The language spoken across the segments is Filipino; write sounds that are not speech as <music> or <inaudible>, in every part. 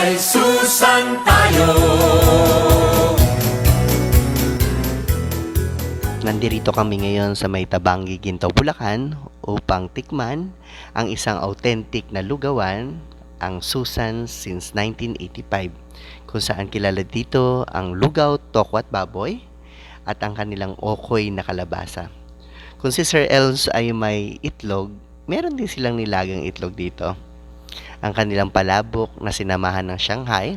May Susan tayo Nandirito kami ngayon sa may Tabangi, Ginto, Bulacan upang tikman ang isang authentic na lugawan, ang Susan since 1985, kung saan kilala dito ang lugaw, toko at baboy at ang kanilang okoy na kalabasa. Kung si Sir Els ay may itlog, meron din silang nilagang itlog dito. Ang kanilang palabok na sinamahan ng Shanghai,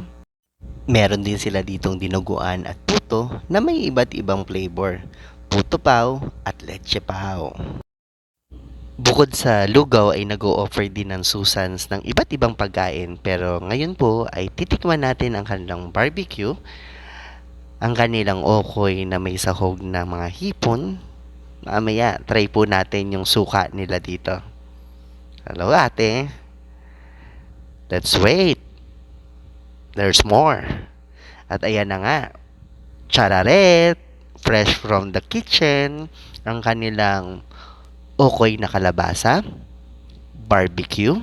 meron din sila ditong dinuguan at puto na may iba't ibang flavor puto pao at leche pao. Bukod sa lugaw ay nag-o-offer din ng Susans ng iba't ibang pagkain pero ngayon po ay titikman natin ang kanilang barbecue, ang kanilang okoy na may sahog na mga hipon. Mamaya, try po natin yung suka nila dito. Hello ate. Let's wait. There's more. At ayan na nga. Chararet fresh from the kitchen, ang kanilang okoy na kalabasa, barbecue.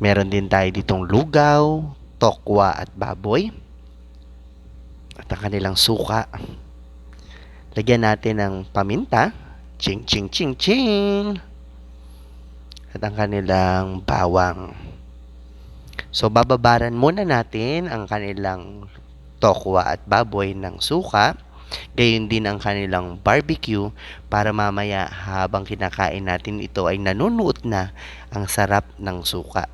Meron din tayo ditong lugaw, tokwa at baboy. At ang kanilang suka. Lagyan natin ng paminta. Ching ching ching ching. At ang kanilang bawang. So bababaran muna natin ang kanilang tokwa at baboy ng suka. Gayon din ang kanilang barbecue para mamaya habang kinakain natin ito ay nanunuot na ang sarap ng suka.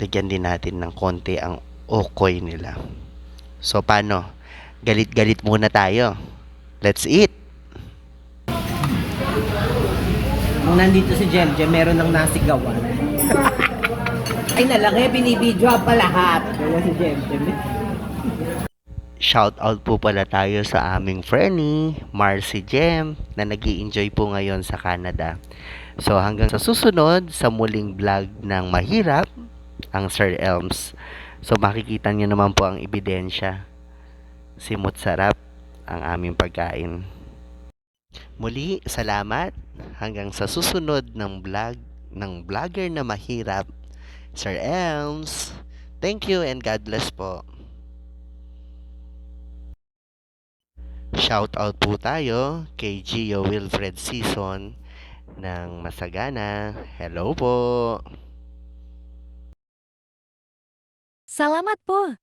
Lagyan din natin ng konti ang okoy nila. So paano? Galit-galit muna tayo. Let's eat! Nung nandito si Jem Jem, meron ng nasigawan. <laughs> Ay nalaki, binibidyo pa lahat. Kaya si Jem Jem. Shout out po pala tayo sa aming Fernie, Marcy Jem, na nag enjoy po ngayon sa Canada. So hanggang sa susunod, sa muling vlog ng Mahirap, ang Sir Elms. So makikita niyo naman po ang ebidensya. Simot sarap ang aming pagkain. Muli, salamat. Hanggang sa susunod ng vlog ng vlogger na mahirap, Sir Elms. Thank you and God bless po. Shout out po tayo kay Gio Wilfred Season ng Masagana. Hello po! Salamat po.